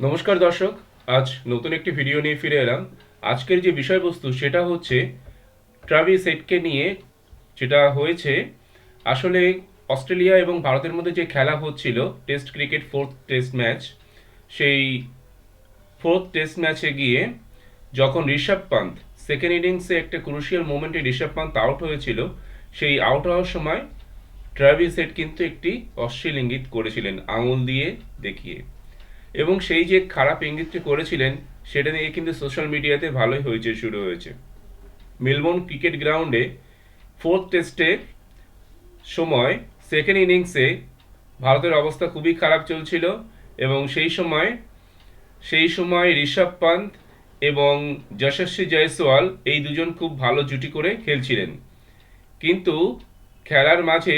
নমস্কার দর্শক, আজ নতুন একটি ভিডিও নিয়ে ফিরে এলাম। আজকের যে বিষয়বস্তু, সেটা হচ্ছে ট্রাভিস হেডকে নিয়ে, যেটা হয়েছে, আসলে অস্ট্রেলিয়া এবং ভারতের মধ্যে যে খেলা হচ্ছিল test cricket fourth test match সেই ফোর্থ টেস্ট ম্যাচে গিয়ে যখন ঋষভ পান্ত সেকেন্ড ইনিংসে একটা ক্রুশিয়াল মোমেন্টে ঋষভ পান্ত আউট হয়েছিল, সেই আউট হওয়ার সময় ট্রাভিস হেড কিন্তু একটি অশ্লীল ইঙ্গিত করেছিলেন, আঙুল দিয়ে দেখিয়ে। এবং সেই যে খারাপ ইঙ্গিতটি করেছিলেন, সেটা নিয়ে কিন্তু সোশ্যাল মিডিয়াতে ভালোই হয়েছে শুরু হয়েছে। মেলবোর্ন ক্রিকেট গ্রাউন্ডে ফোর্থ টেস্টে সময় সেকেন্ড ইনিংসে ভারতের অবস্থা খুবই খারাপ চলছিল এবং সেই সময় সেই সময় ঋষভ পান্ত এবং যশস্বী জয়সওয়াল এই দুজন খুব ভালো জুটি করে খেলছিলেন। কিন্তু খেলার মাঝে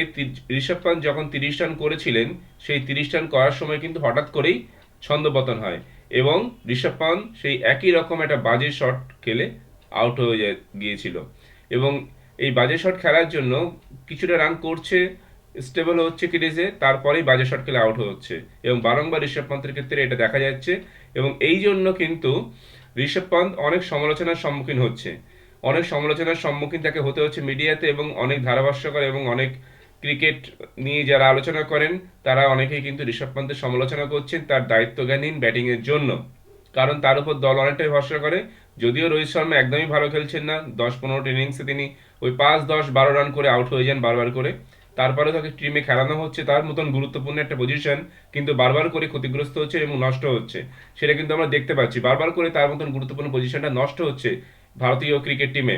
ঋষভ পান্ত যখন তিরিশ রান করেছিলেন, সেই তিরিশ রান করার সময় কিন্তু হঠাৎ করেই ছন্দপতন হয় এবং ঋষভ পান্ত সেই একই রকম একটা বাজে শট খেলে আউট হয়ে গিয়েছিল। এবং এই বাজে শট খেলার জন্য কিছুটা রান করছে স্টেবল হচ্ছে ক্রিজে, তারপরেই বাজে শট খেলে আউট হচ্ছে। এবং বারংবার ঋষভ পান্তের ক্ষেত্রে এটা দেখা যাচ্ছে। এবং এই জন্য কিন্তু ঋষভ পান্ত অনেক সমালোচনার সম্মুখীন হচ্ছে। অনেক সমালোচনার সম্মুখীন তাকে হতে হচ্ছে মিডিয়াতে এবং অনেক ধারাভাষ্যকার এবং অনেক ক্রিকেট নিয়ে যারা আলোচনা করেন, তারা অনেকেই কিন্তু ঋষভ পান্তের সমালোচনা করছেন, তার দায়িত্বজ্ঞানহীন ব্যাটিংয়ের জন্য। কারণ তার উপর দল অনেকটাই ভরসা করে। যদিও রোহিত শর্মা একদমই ভালো খেলছেন না দশ পনেরোটি ইনিংসে তিনি ওই পাঁচ দশ বারো রান করে আউট হয়ে যান বারবার করে। তারপরে তাকে টিমে খেলানো হচ্ছে, তার মতন গুরুত্বপূর্ণ একটা পজিশন কিন্তু বারবার করে ক্ষতিগ্রস্ত হচ্ছে এবং নষ্ট হচ্ছে। সেটা কিন্তু আমরা দেখতে পাচ্ছি। বারবার করে তার মতন গুরুত্বপূর্ণ পজিশনটা নষ্ট হচ্ছে ভারতীয় ক্রিকেট টিমে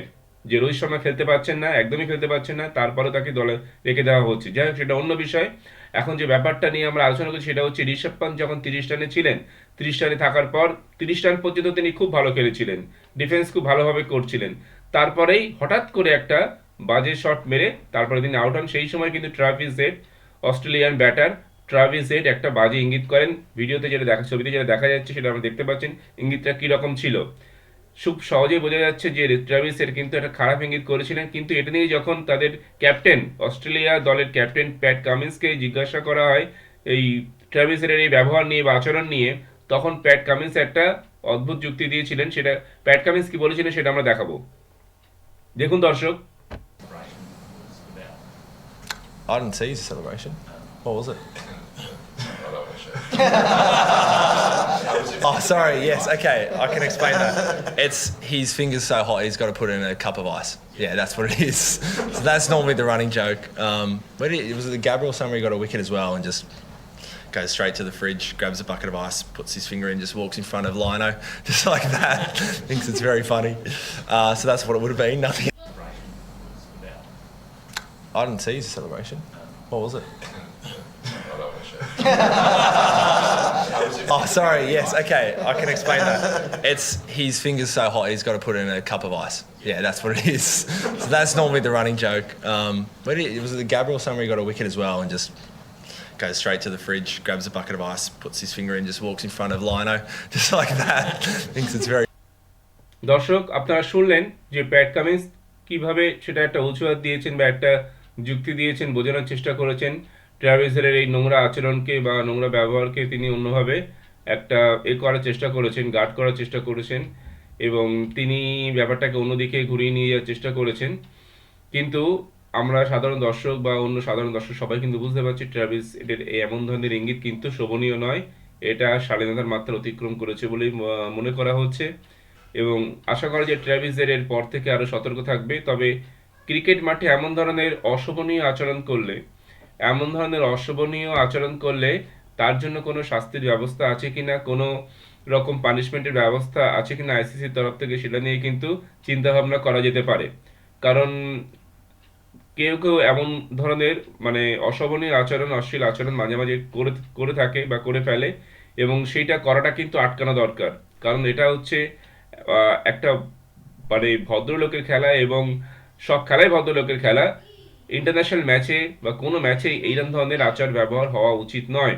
যে রোহিত শর্মা খেলতে পারছেন না, একদমই খেলতে পারছেন না, তারপরে তাকে দলে রেখে দেওয়া হচ্ছে। যাই হোক, সেটা অন্য বিষয়। এখন যে ব্যাপারটা নিয়ে আমরা আলোচনা করছি, সেটা হচ্ছে ঋষভ পান্ত যখন তিরিশ রানে ছিলেন, তিরিশ রানে থাকার পর তিরিশ রান পর্যন্ত তিনি খুব ভালো খেলেছিলেন। ডিফেন্স খুব ভালোভাবে করছিলেন। তারপরেই হঠাৎ করে একটা বাজে শট মেরে তারপরে তিনি আউট হন। সেই সময় কিন্তু Travis Head Australian batter Travis Head একটা বাজে ইঙ্গিত করেন। ভিডিওতে যেটা দেখা, ছবিতে যেটা দেখা যাচ্ছে, সেটা আমরা দেখতে পাচ্ছেন। ইঙ্গিতটা কীরকম ছিল? খুব সহজেই বোঝা যাচ্ছে যে ট্রাভিসের কিন্তু একটা খারাপ ইঙ্গিত করেছিলেন। কিন্তু এটা নিয়ে যখন তাদের ক্যাপ্টেন অস্ট্রেলিয়া দলের ক্যাপ্টেন প্যাট কামিন্সকে জিজ্ঞাসা করা হয় এই ট্রাভিসের এই ব্যবহার নিয়ে বা আচরণ নিয়ে তখন প্যাট কামিন্স একটা অদ্ভুত যুক্তি দিয়েছিলেন। সেটা প্যাট কামিন্স কি বলেছিলেন সেটা আমরা দেখাবো। দেখুন দর্শক। I didn't see his celebration. What was it? oh, sorry. Yes. Okay. I can explain that. It's his fingers so hot he's got to put in a cup of ice. Yeah, that's what it is. So that's normally the running joke. Um, where did, was it the Gabriel somewhere he got a wicket as well and just goes straight to the fridge, grabs a bucket of ice, puts his finger in, just walks in front of Lino, just like that. Thinks it's very funny. Uh, so that's what it would have been. Nothing. I didn't see his celebration. What was it? oh, sorry. Yes. Okay. I can explain that. It's his fingers so hot he's got to put it in a cup of ice. Yeah, that's what it is. So that's normally the running joke. Um, where did, was it the Gabriel somewhere he got a wicket as well and just goes straight to the fridge, grabs a bucket of ice, puts his finger in, just walks in front of Lino, just like that. Thinks it's very দর্শক আপনারা শুনলেন যে Pat Cummins কিভাবে সেটা একটা অজুহাত দিয়েছেন বা একটা যুক্তি দিয়েছেন বোঝানোর চেষ্টা করেছেন ট্রাভেলসের এই নোংরা আচরণকে বা নোংরা ব্যবহারকে তিনি অন্যভাবে একটা এ করার চেষ্টা করেছেন গার্ড করার চেষ্টা করেছেন এবং তিনি ব্যাপারটাকে অন্যদিকে ঘুরিয়ে নিয়ে যাওয়ার চেষ্টা করেছেন। কিন্তু আমরা সাধারণ দর্শক বা অন্য সাধারণ দর্শক সবাই কিন্তু বুঝতে পারছি ট্রাভিস এই এমন ধরনের ইঙ্গিত কিন্তু শোভনীয় নয়। এটা স্বাধীনতার মাত্রা অতিক্রম করেছে বলেই মনে করা হচ্ছে এবং আশা করা যায় ট্র্যাভিসের এর পর থেকে আরও সতর্ক থাকবে। তবে ক্রিকেট মাঠে এমন ধরনের অশোভনীয় আচরণ করলে, এমন ধরনের অশোভনীয় আচরণ করলে তার জন্য কোনো শাস্তির ব্যবস্থা আছে কিনা, কোনো রকম পানিশমেন্টের ব্যবস্থা আছে কিনা আইসিসির তরফ থেকে সেটা নিয়ে কিন্তু চিন্তা ভাবনা করা যেতে পারে। কারণ কেউ কেউ এমন ধরনের মানে অশোভনীয় আচরণ, অশ্লীল আচরণ মাঝে মাঝে করে করে থাকে বা করে ফেলে এবং সেইটা করাটা কিন্তু আটকানো দরকার। কারণ এটা হচ্ছে একটা মানে ভদ্রলোকের খেলা এবং সব খেলাই ভদ্রলোকের খেলা। ইন্টারন্যাশনাল ম্যাচে বা কোনো ম্যাচে এইরকম ধরনের আচার ব্যবহার হওয়া উচিত নয়।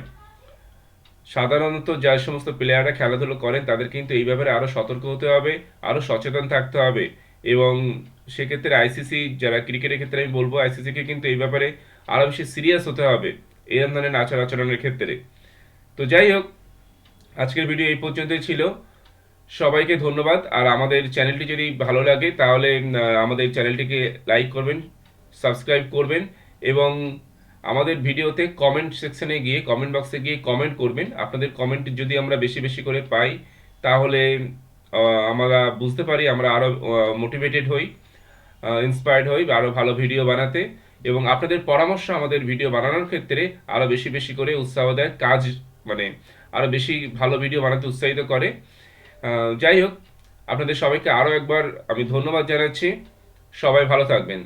সাধারণত যে সমস্ত প্লেয়াররা খেলাধুলো করেন, তাদের কিন্তু এই ব্যাপারে আরও সতর্ক হতে হবে আরও সচেতন থাকতে হবে। এবং সেক্ষেত্রে আইসিসি যারা ক্রিকেটের ক্ষেত্রে আমি বলব আইসিসিকে কিন্তু এই ব্যাপারে আরও বেশি সিরিয়াস হতে হবে এরকম ধরনের আচার আচরণের ক্ষেত্রে। তো যাই হোক, আজকের ভিডিও এই পর্যন্তই ছিল। সবাইকে ধন্যবাদ, আর আমাদের চ্যানেলটি যদি ভালো লাগে, তাহলে আমাদের চ্যানেলটিকে লাইক করবেন সাবস্ক্রাইব করবেন, এবং আমাদের ভিডিওতে কমেন্ট সেকশনে গিয়ে কমেন্ট বক্সে গিয়ে কমেন্ট করবেন। আপনাদের কমেন্ট যদি আমরা বেশি বেশি করে পাই, তাহলে আমরা বুঝতে পারি, আমরা আরও মোটিভেটেড হই ইন্সপায়ার্ড হই আরও ভালো ভিডিও বানাতে। এবং আপনাদের পরামর্শ আমাদের ভিডিও বানানোর ক্ষেত্রে আরও বেশি বেশি করে উৎসাহ দেয়, কাজ মানে আরও বেশি ভালো ভিডিও বানাতে উৎসাহিত করে। যাই হোক, আপনাদের সবাইকে আরও একবার আমি ধন্যবাদ জানাচ্ছি। সবাই ভালো থাকবেন।